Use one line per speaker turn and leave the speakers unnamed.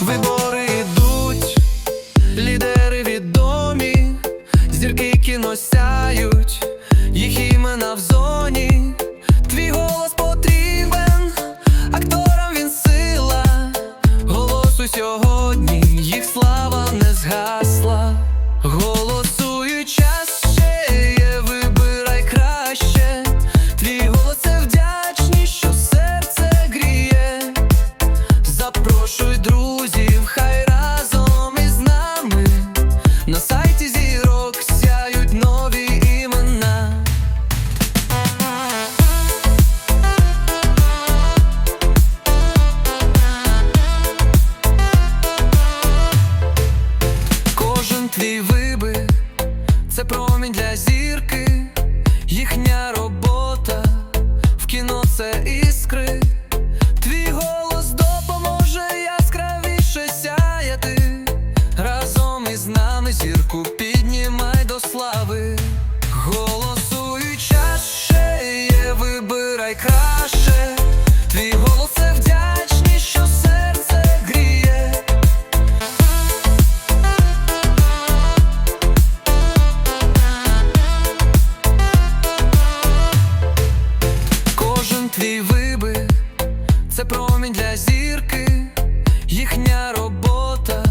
Вибори йдуть, лідери відомі, зірки кіно сяють, їх імена в зоні, твій голос потрібен, акторам він сила, голос усього. Твій це промінь для зірки, їхня робота в кіно це іскри. Твій голос допоможе яскравіше сяяти. Разом із нами зірку піднімай до слави. Голосуй час ще є, вибирай краще. Твій твій вибих це промінь для зірки, їхня робота